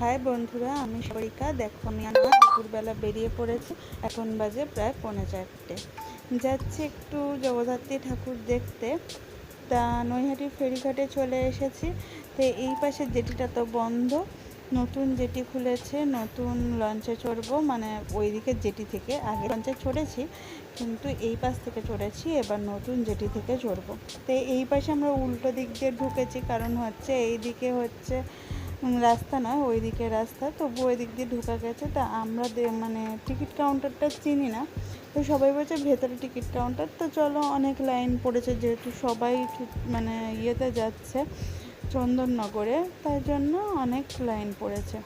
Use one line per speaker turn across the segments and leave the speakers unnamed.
High বন্ধুরা, আমি সরিকা দেখো, আমি আমার দুপুরবেলা বেরিয়ে পড়েছি। এখন বাজে প্রায় পৌনে চারটে। যাচ্ছি একটু জগদ্ধাত্রী ঠাকুর দেখতে। তা নৈহাটি ফেরিঘাটে চলে এসেছি। তো এই পাশে জেটিটা তো বন্ধ। নতুন জেটি খুলেছে, নতুন লঞ্চে চড়বো। মানে ওই দিকের জেটি থেকে আগে লঞ্চে চড়েছি, কিন্তু এই পাশ থেকে চড়েছি, এবার নতুন জেটি থেকে চড়বো। তো এই পাশে আমরা উল্টো দিক দিয়ে ঢুকেছি, কারণ হচ্ছে এই দিকে হচ্ছে রাস্তা নয় ওই দিকে রাস্তা। তবু ওই দিক দিয়ে ঢোকা গেছে। তা আমরা মানে টিকিট কাউন্টারটা চিনি না। তো সবাই বলছে ভেতরে টিকিট কাউন্টার। তো চলো অনেক লাইন পড়েছে যেহেতু সবাই মানে ইয়েতে যাচ্ছে চন্দননগরে। তাই জন্য অনেক লাইন পড়েছে।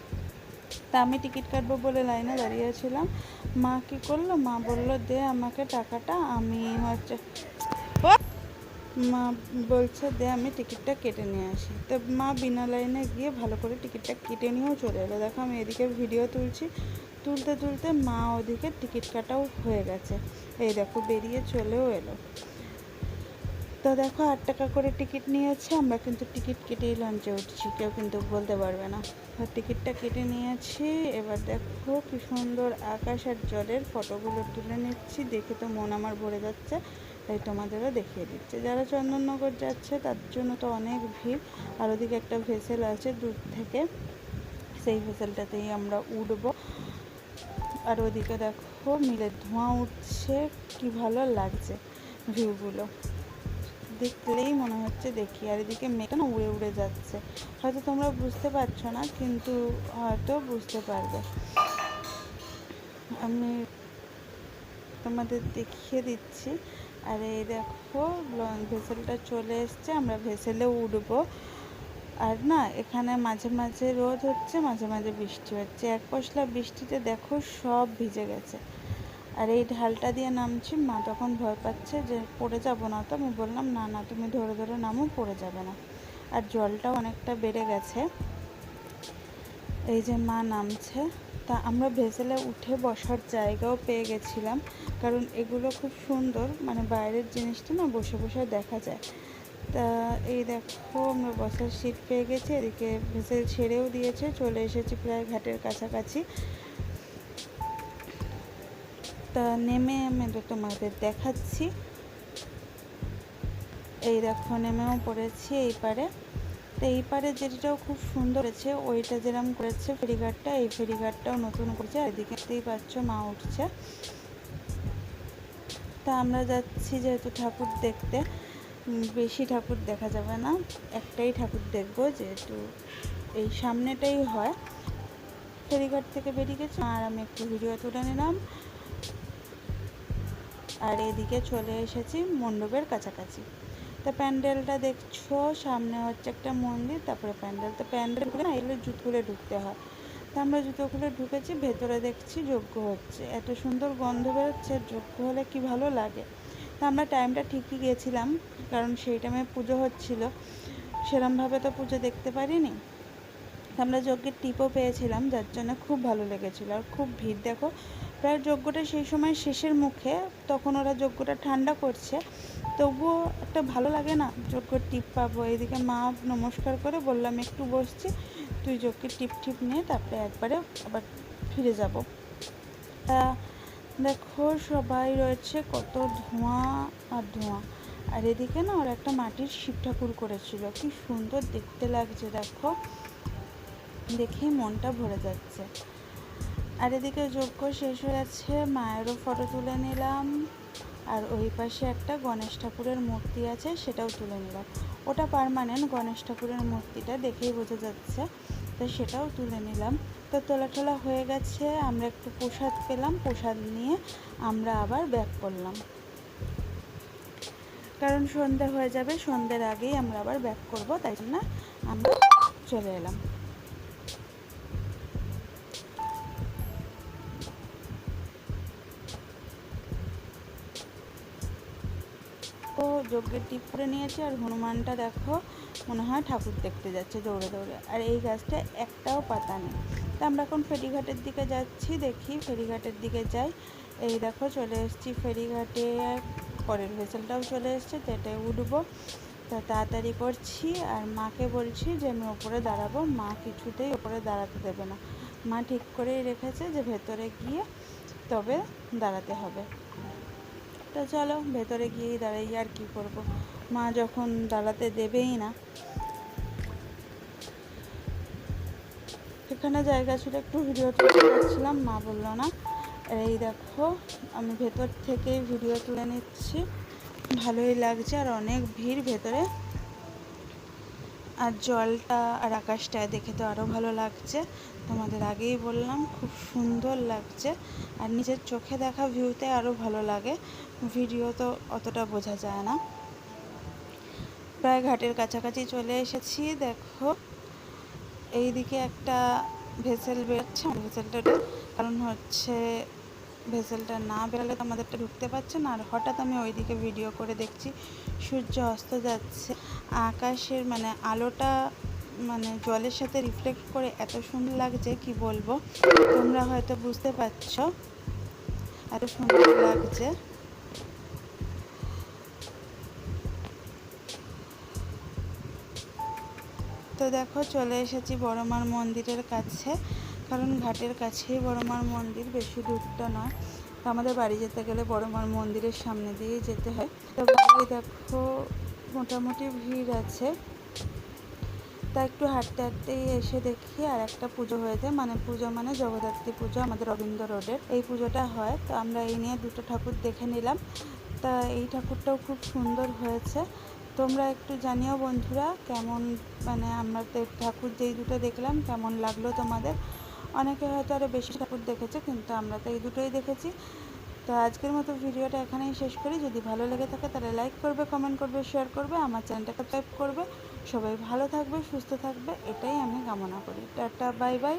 তা আমি টিকিট কাটবো বলে লাইনে দাঁড়িয়েছিলাম মা কী করল? মা বলল, দে আমাকে টাকাটা, আমি হচ্ছে মা বলছে, দে, আমি টিকিটটা কেটে নিয়ে আসি। তো মা বিনা লাইনে গিয়ে ভালো করে টিকিটটা কেটে নিয়েও চলে এলো। দেখো, আমি এদিকে ভিডিও তুলছি। তুলতে তুলতে মা ওদিকে টিকিট কাটাও হয়ে গেছে। এই দেখো, বেরিয়ে চলেও এলো। তো দেখো, আট টাকা করে টিকিট নিয়েছে। আমরা কিন্তু টিকিট কেটেই লঞ্চে উঠছি। কেউ কিন্তু বলতে পারবে না। টিকিটটা কেটে নিয়েছি। এবার দেখো, কি সুন্দর আকাশ আর জলের ফটোগুলো তুলে নিচ্ছি। দেখে তো মন আমার ভরে যাচ্ছে। তাই তোমাদেরও দেখিয়ে দিচ্ছে। যারা চন্দননগর যাচ্ছে, তার জন্য তো অনেক ভিড়। আর ওদিকে একটা ভেসেল আছে দূর থেকে। সেই ভেসেলটাতেই আমরা উঠবো। আর ওদিকে দেখো, মিলের ধোঁয়া উঠছে। কি ভালো লাগছে ভিউগুলো। দেখলেই মনে হচ্ছে দেখি। আর এদিকে মেয়েটা না উড়ে উড়ে যাচ্ছে। হয়তো তোমরা বুঝতে পারছ না, কিন্তু হয়তো বুঝতে পারবে। আমি তোমাদের দেখিয়ে দিচ্ছি। আর এই দেখো ভেসেলটা চলে এসছে, আমরা ভেসেলে উঠবো। আর না, এখানে মাঝে মাঝে রোদ হচ্ছে, মাঝে মাঝে বৃষ্টি হচ্ছে। এক পশলা বৃষ্টিতে দেখো সব ভিজে গেছে। আর এই ঢালটা দিয়ে নামছি, মা তখন ভয় পাচ্ছে যে পড়ে যাব না তো। আমি বললাম, না না, তুমি ধরে ধরে নামো, পড়ে যাবে না। আর জলটাও অনেকটা বেড়ে গেছে। এই যে মা নামছে, তা আমরা ভেসেলে উঠে বসার জায়গাও পেয়ে গেছিলাম, কারণ এগুলো খুব সুন্দর মানে বাইরের জিনিসটা না বসে বসে দেখা যায়। তা এই দেখো, আমরা বসার সিট পেয়ে গেছি, এদিকে ভেসেল ছেড়েও দিয়েছে, চলে এসেছি প্রায় ঘাটের কাছাকাছি। তা নেমে আমি তো তোমাদের দেখাচ্ছি। এই দেখো, নেমেও পড়েছি এই পারে। তো এই পারে যেটাও খুব সুন্দর আছে ওইটা যেরকম করেছে ফেরিঘাটটা, এই ফেরিঘাটটাও নতুন করেছে, আর এদিকে দেখতেই পাচ্ছ মা উঠছে। তা আমরা যাচ্ছি যেহেতু ঠাকুর দেখতে বেশি ঠাকুর দেখা যাবে না, একটাই ঠাকুর দেখব যেহেতু এই সামনেটাই হয়। ফেরিঘাট থেকে বেরিয়ে গেছে, আর আমি একটু ভিডিও তুলে নিলাম। আর এদিকে চলে এসেছি মণ্ডপের কাছাকাছি। তা প্যান্ডেলটা দেখছ, সামনে হচ্ছে একটা মন্দির, তারপরে প্যান্ডেল। তো প্যান্ডেল খুলে না, এগুলো জুতো খুলে ঢুকতে হয়। তা আমরা জুতো খুলে ঢুকেছি, ভেতরে দেখছি যজ্ঞ হচ্ছে। এত সুন্দর গন্ধ বেরোচ্ছে যজ্ঞ হলে কি ভালো লাগে? তা আমরা টাইমটা ঠিকই গেছিলাম, কারণ সেই টাইমে পুজো হচ্ছিল। সেরমভাবে তো পুজো দেখতে পারিনি। আমরা যজ্ঞের টিপও পেয়েছিলাম, যার জন্য খুব ভালো লেগেছিলো। আর খুব ভিড়, দেখো। প্রায় যজ্ঞটা সেই সময় শেষের মুখে, তখন ওরা যজ্ঞটা ঠান্ডা করছে। তবুও একটা ভালো লাগে না যজ্ঞের টিপ পাবো। এদিকে মা নমস্কার করে বললাম, একটু বসছি, তুই যজ্ঞের টিপ টিপ নিয়ে তারপরে একবারে আবার ফিরে যাব। দেখো, সবাই রয়েছে, কত ধোঁয়া আর ধোঁয়া। আর এদিকে না, ওরা একটা মাটির শিব ঠাকুর করেছিল। কি সুন্দর দেখতে লাগছে, দেখো। দেখে মনটা ভরে যাচ্ছে। আর এদিকে যজ্ঞ শেষ হয়ে যাচ্ছে মায়েরও ফটো তুলে নিলাম। আর ওই পাশে একটা গণেশ ঠাকুরের মূর্তি আছে, সেটাও তুলে নিলাম। ওটা পারমানেন্ট গণেশ ঠাকুরের মূর্তিটা দেখেই বোঝা যাচ্ছে, তো সেটাও তুলে নিলাম। তো তোলা টোলা হয়ে গেছে, আমরা একটু প্রসাদ পেলাম, প্রসাদ নিয়ে আমরা আবার ব্যাক করলাম। কারণ সন্ধে হয়ে যাবে, সন্ধ্যের আগেই আমরা আবার ব্যাক করব, তাই জন্য আমরা চলে এলাম। ও যজ্ঞের টিপ করে নিয়েছে আর হনুমানটা দেখো, মনে হয় ঠাকুর দেখতে যাচ্ছে দৌড়ে দৌড়ে। আর এই গাছটা একটাও পাতা নেই। তা আমরা এখন ফেরিঘাটের দিকে যাচ্ছি, দেখি ফেরিঘাটের দিকে যাই। এই দেখো, চলে এসেছি ফেরিঘাটে। পরের ভেসেলটাও চলে এসছে, তো এটাই উঠবো। তা তাড়াতাড়ি করছি আর মাকে বলছি যে আমি ওপরে দাঁড়াবো। মা কিছুতেই ওপরে দাঁড়াতে দেবে না। মা ঠিক করেই রেখেছে যে ভেতরে গিয়ে তবে দাঁড়াতে হবে। তো চলো, ভেতরে গিয়েই দাঁড়াই, আর কি করব? মা যখন দাঁড়াতে দেবেই না। এখানে জায়গা ছিল, একটু ভিডিও তুলে যাচ্ছিলাম মা বলল না। এই দেখো, আমি ভেতর থেকেই ভিডিও তুলে নিচ্ছি। ভালোই লাগছে, আর অনেক ভিড় ভেতরে। আর জলটা আর আকাশটা দেখে তো আরও ভালো লাগছে। তোমাদের আগেই বললাম, খুব সুন্দর লাগছে। আর নিজের চোখে দেখা ভিউতে আরও ভালো লাগে। ভিডিও তো অতটা বোঝা যায় না। প্রায় ঘাটের কাছাকাছি চলে এসেছি, দেখো। এইদিকে একটা ভেসেল বেরোচ্ছে। ভেসেলটা কারণ হচ্ছে ভেসেলটা না বেরোলে তো আমাদেরটা ঢুকতে পারছে না। আর হঠাৎ আমি ওইদিকে ভিডিও করে দেখছি, সূর্য অস্ত যাচ্ছে। আকাশের মানে আলোটা মানে জলের সাথে রিফ্লেক্ট করে এত সুন্দর লাগছে, কি বলব? তোমরা হয়তো বুঝতে পারছ এত সুন্দর লাগছে। তো দেখো চলে এসেছি বড়মার মন্দিরের কাছে। কারণ ঘাটের কাছেই বড়মার মন্দির, বেশি দূরটা নয়। তো আমাদের বাড়ি যেতে গেলে বড়মার মন্দিরের সামনে দিয়েই যেতে হয়। তো বাড়ি দেখো, মোটামুটি ভিড় আছে। তা একটু হাঁটতে হাঁটতেই এসে দেখি আর একটা পুজো হয়েছে। মানে পুজো মানে জগদ্ধাত্রী পুজো আমাদের রবীন্দ্র রোডের। এই পুজোটা হয়। তো আমরা এই নিয়ে দুটো ঠাকুর দেখে নিলাম। তা এই ঠাকুরটাও খুব সুন্দর হয়েছে। তোমরা একটু জানিও বন্ধুরা, কেমন মানে আমাদের ঠাকুর যেই দুটো দেখলাম, কেমন লাগল তোমাদের? অনেকে হয়তো আরও বেশি ঠাকুর দেখেছে, কিন্তু আমরা তো এই দুটোই দেখেছি। তো আজকের মতো ভিডিওটা এখানেই শেষ করি। যদি ভালো লেগে থাকে তাহলে লাইক করবে কমেন্ট করবে শেয়ার করবে, আমার চ্যানেলটাকে সাবস্ক্রাইব করবে। সবাই ভালো থাকবে, সুস্থ থাকবে, এটাই আমি কামনা করি। Tata bye bye